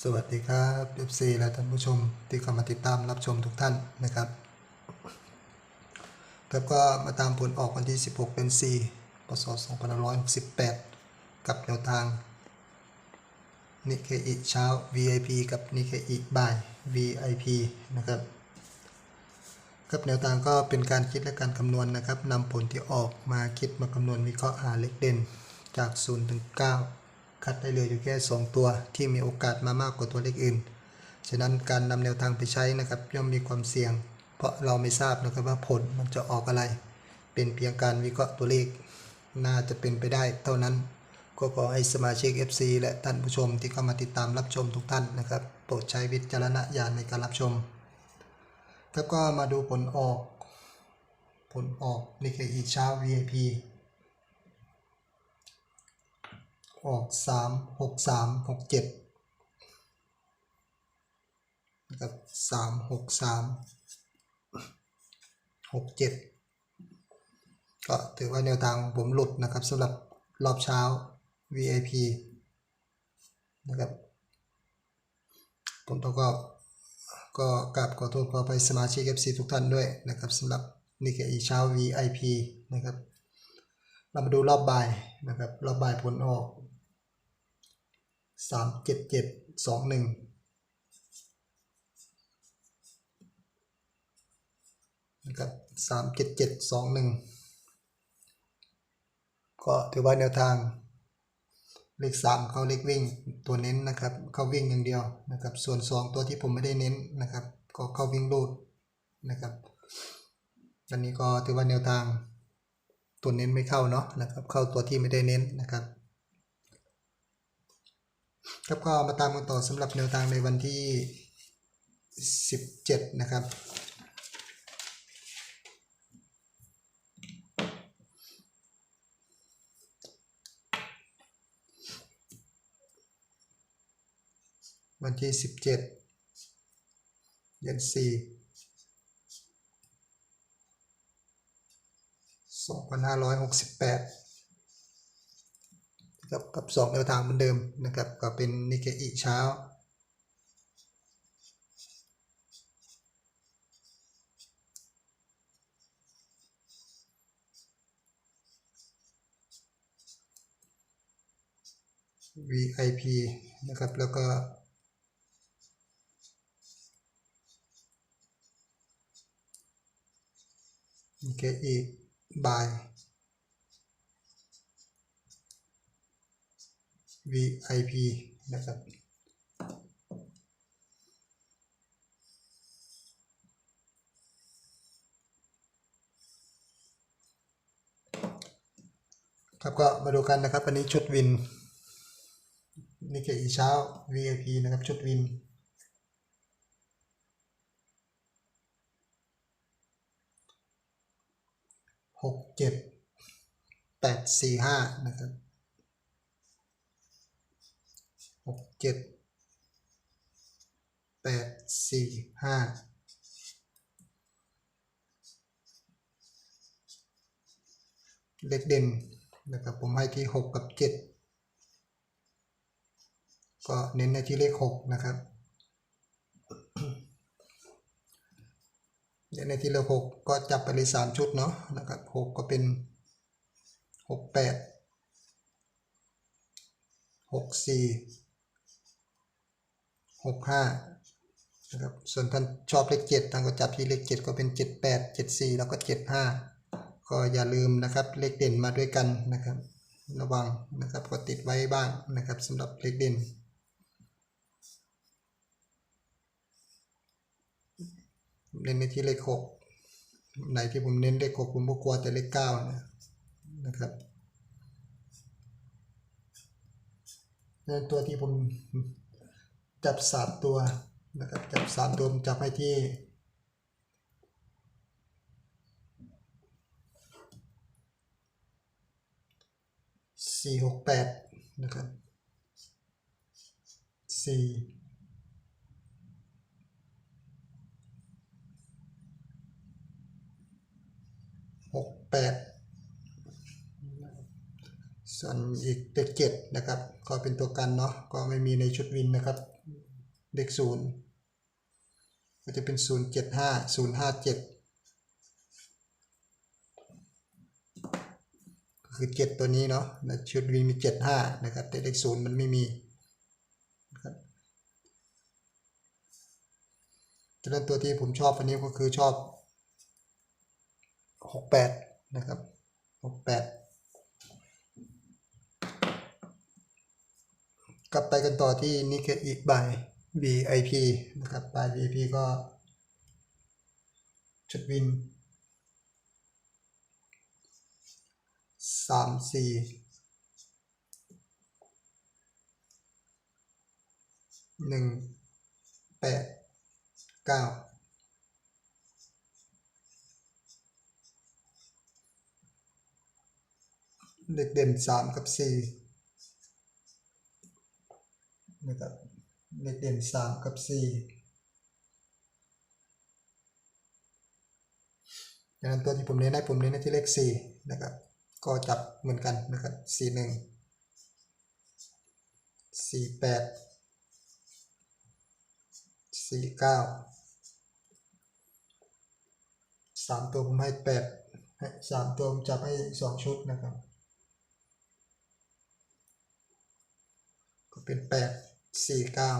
สวัสดีครับเอฟซีและท่านผู้ชมที่เข้ามาติดตามรับชมทุกท่านนะครับครับก็มาตามผลออกวันที่ 16 เป็น 4 พศ 2568 กับแนวทางนิเคอิเช้า VIP กับนิเคอิบ่าย VIP นะครับครับแนวทางก็เป็นการคิดและการคำนวณนะครับนำผลที่ออกมาคิดมาคำนวณวิเคราะห์หาเลขเด่นจาก 0 ถึง 9 คัดได้เหลยอยู่แค่ 2 ตัวที่มีโอกาสมามากกว่าตัวเลขอื่น ฉะนั้นการนำแนวทางไปใช้นะครับ ย่อมมีความเสี่ยง เพราะเราไม่ทราบนะครับว่าผลมันจะออกอะไร เป็นเพียงการวิเคราะห์ตัวเลข น่าจะเป็นไปได้เท่านั้น ก็ขอให้สมาชิก FC และท่านผู้ชมที่เข้ามาติดตามรับชมทุกท่านนะครับ โปรดใช้วิจารณญาณในการรับชมครับก็มาดูผลออก ผลออกในเคอีเช้า VIP ออกสามหกสามหกเจ็ดนะครับสามหกสามหกเจ็ดก็ถือว่าแนวทางผมหลุดนะครับสำหรับรอบเช้า VIP นะครับผมต้องก็ก็กราบขอโทษขอไปสมาชิก FC ทุกท่านด้วยนะครับสำหรับนี่คืออีเช้า VIP นะครับ เรามาดูรอบบ่ายนะครับ รอบบ่ายผลออก สามเจ็ดเจ็ดสองหนึ่งนะครับสามเจ็ดเจ็ดสองหนึ่งก็ถือว่าแนวทางเลขสามเขาเลขวิ่งตัวเน้นนะครับเข้าวิ่งอย่างเดียวนะครับ ส่วนสองตัวที่ผมไม่ได้เน้นนะครับ ก็เข้าวิ่งรูดนะครับอันนี้ก็ถือว่าแนวทางตัวเน้นไม่เข้าเนาะนะครับ เข้าตัวที่ไม่ได้เน้นนะครับ ครับก็มาตามกันต่อสำหรับแนวทางในวันที่ 17 นะครับ วันที่ 17 เดือน4 2568 กับกับสองแนวทางเหมือนเดิมนะครับ ก็เป็นนิเคอิเช้า VIP นะครับ แล้วก็ นิเคอิบาย VIP นะครับ ครับก็มาดูกันนะครับวันนี้ชุดวินนี่คืออีเช้า VIP นะครับชุดวินหกเจ็ดแปดสี่ห้านะครับ หกเจ็ดแปดสี่ห้าเลขเด่นนะครับผมให้ที่หกกับเจ็ดก็เน้นในที่เลขหกนะครับเน้นในที่เลขหกก็จับไปเลยสามชุดเนาะนะครับหกก็เป็นหกแปด หกห้านะครับส่วนท่านชอบเลขเจ็ดท่านก็จับที่เลขเจ็ดก็เป็นเจ็ดแปดเจ็ดสี่แล้วก็เจ็ดห้าก็อย่าลืมนะครับเลขเด่นมาด้วยกันนะครับ ระวังนะครับก็ติดไว้บ้างนะครับสำหรับเลขเด่นเน้นในที่เลขหกไหนที่ผมเน้นเลขหกผมก็กลัวแต่เลขเก้านะนะครับตัวที่ผม จับสามตัวนะครับจับสามตัวจับให้ที่สี่หกแปดนะครับสี่หกแปดส่วนอีกเลขเจ็ดนะครับ ก็เป็นตัวกันเนาะก็ไม่มีในชุดวินนะครับ เลขศูนย์ก็จะเป็นศูนย์เจ็ดห้าศูนย์ห้าเจ็ดก็คือเจ็ดตัวนี้เนาะชุดวินมีเจ็ดห้านะครับ แต่เลขศูนย์มันไม่มีนะครับฉะนั้นตัวที่ผมชอบอันนี้ก็คือชอบหกแปดนะครับหกแปดกลับไปกันต่อที่นิเคอีกบาย VIP นะครับบาย VIP ก็ชุดวินสามสี่หนึ่งแปดเก้าเลขเด่นสามกับสี่นะครับ เลขเด่นสามกับสี่ดังนั้นตัวที่ผมเน้นให้ผมเน้นที่เลขสี่นะครับ ก็จับเหมือนกันนะครับสี่หนึ่งสี่แปดสี่เก้าสามตัวผมให้แปดให้สามตัวผมจับให้สองชุดนะครับ ก็เป็นแปด สี่เก้า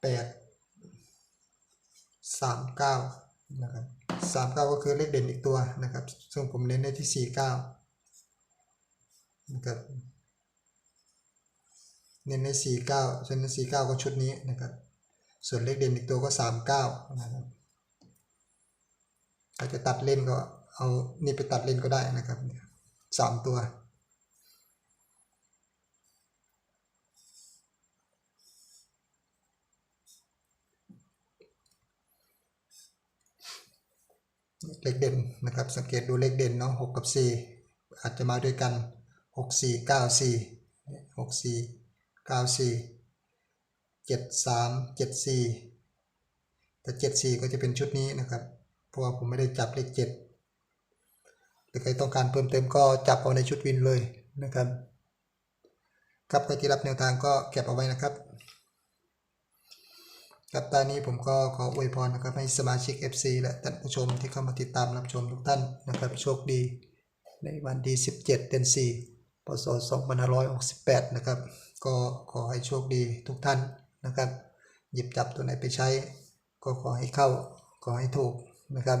แปดสามเก้านะครับสามเก้าก็คือเลขเด่นอีกตัวนะครับ ซึ่งผมเน้นในที่สี่เก้านะครับ เน้นในสี่เก้าส่วนในสี่เก้าก็ชุดนี้นะครับ ส่วนเลขเด่นอีกตัวก็สามเก้านะครับถ้าจะตัดเล่นก็เอานี่ไปตัดเล่นก็ได้นะครับเนี่ย สามตัว เลขเด่นนะครับ สังเกตดูเลขเด่นเนาะหกกับสี่อาจจะมาด้วยกันหกสี่เก้าสี่หกสี่เก้าสี่เจ็ดสามเจ็ดสี่แต่เจ็ดสี่ก็จะเป็นชุดนี้นะครับ เพราะว่าผมไม่ได้จับเลขเจ็ด ใครต้องการเพิ่มเติมก็จับเอาในชุดวินเลยนะครับครับใครที่รับแนวทางก็เก็บเอาไว้นะครับครับตอนนี้ผมก็ขออวยพรนะครับให้สมาชิก FC และท่านผู้ชมที่เข้ามาติดตามรับชมทุกท่านนะครับโชคดี ในวันที่ 17 เดือน 4 พศ 2568 นะครับ ก็ขอให้โชคดีทุกท่านนะครับ หยิบจับตัวไหนไปใช้ ก็ขอให้เข้า ขอให้ถูกนะครับ